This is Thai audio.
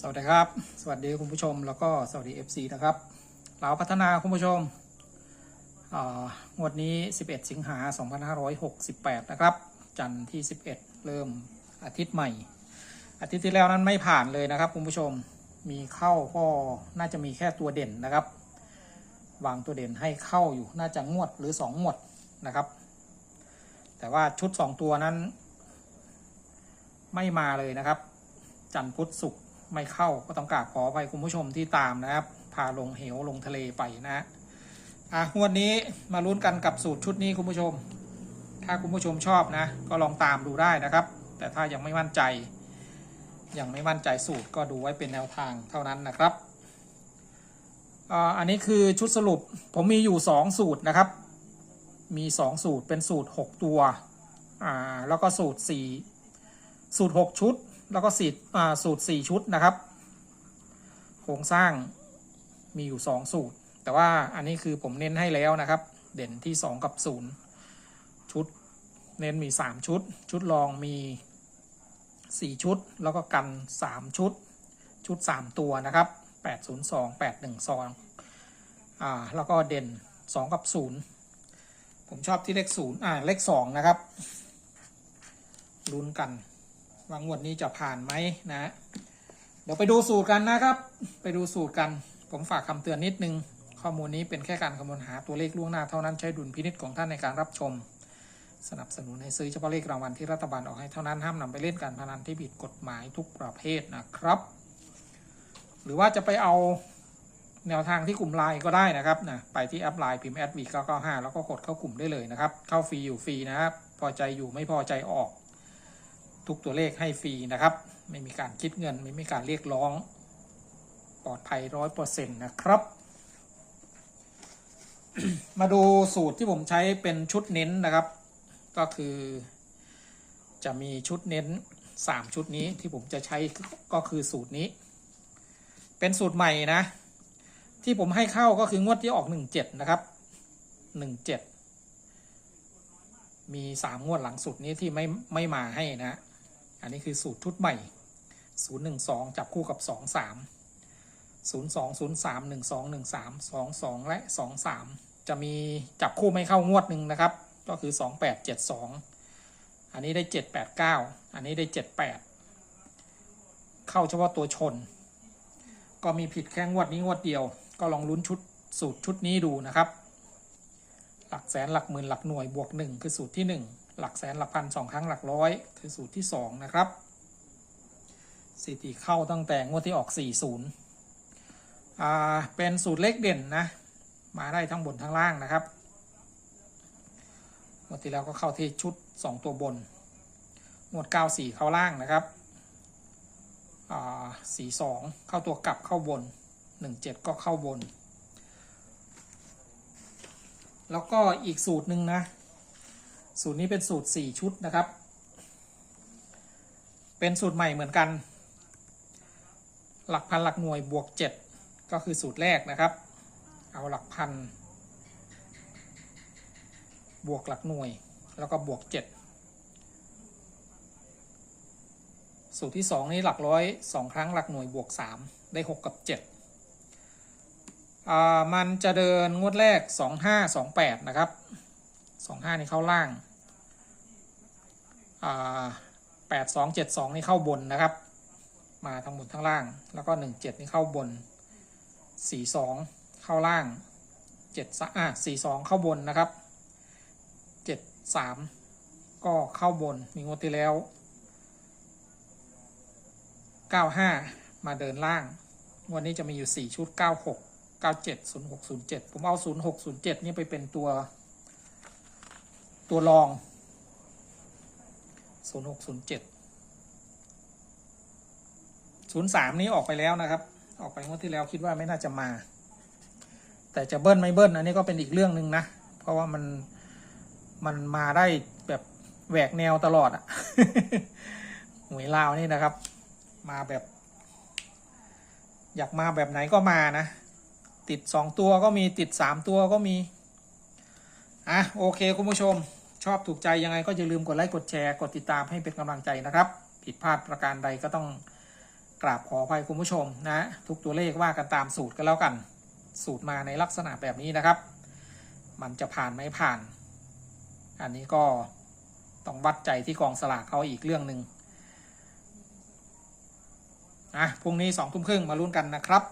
สวัสดีครับ สวัสดีคุณผู้ชมแล้วก็สวัสดี FC นะครับเราพัฒนาคุณผู้ชมงวดนี้ 11 สิงหา 2568 นะครับ จันทร์ที่ 11 เริ่มอาทิตย์ใหม่ อาทิตย์ที่แล้วนั้นไม่ผ่านเลยนะครับคุณผู้ชมมีเข้าก็น่าจะมีแค่ตัวเด่นนะครับ วางตัวเด่นให้เข้าอยู่น่าจะงวดหรือ 2 งวดนะครับ แต่ว่าชุด 2 ตัวนั้น ไม่มาเลยนะครับ จันทร์พุธศุกร์ ไม่เข้าก็ต้องกราบขออภัยคุณผู้ชมที่ตามนะครับ พาลงเหวลงทะเลไปนะฮะอะงวดนี้มาลุ้นกันกับสูตรชุดนี้คุณผู้ชม ถ้าคุณผู้ชมชอบนะ ก็ลองตามดูได้นะครับ แต่ถ้ายังไม่มั่นใจ ยังไม่มั่นใจสูตรก็ดูไว้เป็นแนวทางเท่านั้นนะครับอันนี้คือชุดสรุปผมมีอยู่ 2 สูตรนะครับ มี 2 สูตรเป็นสูตร 6 ตัว แล้วก็สูตร 4 สูตร 6 ชุด แล้วก็สูตรสูตร 4 ชุดนะครับ โครงสร้างมีอยู่ 2 สูตร แต่ว่าอันนี้คือผมเน้นให้แล้วนะครับ เด่นที่ 2 กับ 0 ชุด เน้นมี 3 ชุด ชุดรองมี 4 ชุด แล้วก็กัน 3 ชุด ชุด 3 ตัวนะครับ 802 812อ่าแล้วก็เด่น 2 กับ 0 ผมชอบที่เลข 0 อ่า เลข 2 นะครับลุ้นกัน ว่างวดนี้จะผ่านไหมนะ เดี๋ยวไปดูสูตรกันนะครับ ไปดูสูตรกัน ผมฝากคำเตือนนิดนึง ข้อมูลนี้เป็นแค่การคำนวณหาตัวเลขล่วงหน้าเท่านั้นใช้ดุลพินิจของท่านในการรับชม สนับสนุนให้ซื้อเฉพาะเลขรางวัลที่รัฐบาลออกให้เท่านั้นห้ามนำไปเล่นการพนันที่ผิดกฎหมายทุกประเภทนะครับ หรือว่าจะไปเอาแนวทางที่กลุ่มไลน์ก็ได้นะครับนะไปที่แอปไลน์พิมพ์แอดวี995แล้วก็กดเข้ากลุ่มได้เลยนะครับ เข้าฟรีอยู่ฟรีนะครับ พอใจอยู่ไม่พอใจออก ทุกตัวเลขให้ฟรีนะครับ ไม่มีการคิดเงิน ไม่มีการเรียกร้อง ปลอดภัยร้อยเปอร์เซ็นต์นะครับ มาดูสูตรที่ผมใช้เป็นชุดเน้นนะครับ ก็คือจะมีชุดเน้น 3 ชุดนี้ที่ผมจะใช้ก็คือสูตรนี้ เป็นสูตรใหม่นะ ที่ผมให้เข้าก็คืองวดที่ออก 17 นะครับ 17 มี 3 งวดหลังสุดนี้ที่ไม่ไม่มาให้นะ อันนี้คือสูตรชุดใหม่ 012 จับคู่กับ 23 02 03 12 13 22 และ 23 จะมีจับคู่ไม่เข้างวดหนึ่งนะครับ ก็คือ 28 72 อันนี้ได้ 789 อันนี้ได้ 78 เข้าเฉพาะตัวชน ก็มีผิดแค่งวดนี้งวดเดียว ก็ลองลุ้นชุดสูตรชุดนี้ดูนะครับ หลักแสนหลักหมื่นหลักหน่วยบวก 1 คือสูตรที่ 1 หลักแสนหลักพันสองครั้งหลักร้อย คือสูตรที่ 2 นะครับสถิติเข้าตั้งแต่งวดที่ออก 40อ่าเป็นสูตรเลขเด่นนะมาได้ทั้งบนทั้งล่างนะครับงวดที่แล้วก็เข้าที่ชุด 2 ตัวบนงวด 94 เข้าล่างนะครับอ่า42 เข้าตัวกลับเข้าบน 17 ก็เข้าบน แล้วก็อีกสูตรหนึ่งนะ สูตรนี้เป็นสูตร 4 ชุดนะครับ เป็นสูตรใหม่เหมือนกัน หลักพันหลักหน่วยบวก 7 ก็คือสูตรแรกนะครับ เอาหลักพัน บวกหลักหน่วยแล้วก็บวก 7 สูตรที่ 2 นี้หลักร้อยสองครั้งหลักหน่วยบวก 3 ได้ 6 กับ7อ่ามันจะเดินงวดแรก 25 28 นะครับ สองห้านี่เข้าล่างแปดสองเจ็ดสองนี่เข้าบนนะครับ มาทั้งบนทั้งล่าง แล้วก็หนึ่งเจ็ดนี่เข้าบนสี่สองเข้าล่างเจ็ดสอะสี่สองเข้าบนนะครับเจ็ดสามก็เข้าบนมีงวดที่แล้วเก้าห้ามาเดินล่างวันนี้จะมีอยู่สี่ชุดเก้าหกเก้าเจ็ดศูนย์หกศูนย์เจ็ดผมเอาศูนย์หกศูนย์เจ็ดนี่ไปเป็นตัว ตัวรอง 06 07 03 นี้ออกไปแล้วนะครับ ออกไปงวดที่แล้วคิดว่าไม่น่าจะมา แต่จะเบิ้ลไม่เบิ้ลอันนี้ก็เป็นอีกเรื่องหนึ่งนะ เพราะว่ามันมันมาได้แบบแหวกแนวตลอดอะหวยลาวนี่นะครับ มาแบบ อยากมาแบบไหนก็มานะ ติดสองตัวก็มีติดสามตัวก็มี อะ โอเค คุณผู้ชม ชอบถูกใจยังไงก็อย่าลืมกดไลค์กดแชร์กดติดตามให้เป็นกำลังใจนะครับ ผิดพลาดประการใดก็ต้องกราบขออภัยคุณผู้ชมนะทุกตัวเลขว่ากันตามสูตรกันแล้วกัน สูตรมาในลักษณะแบบนี้นะครับ มันจะผ่านไม่ผ่าน อันนี้ก็ต้องวัดใจที่กองสลากเขาอีกเรื่องหนึ่งอะพรุ่งนี้สองทุ่มครึ่งมาลุ้นกันนะครับ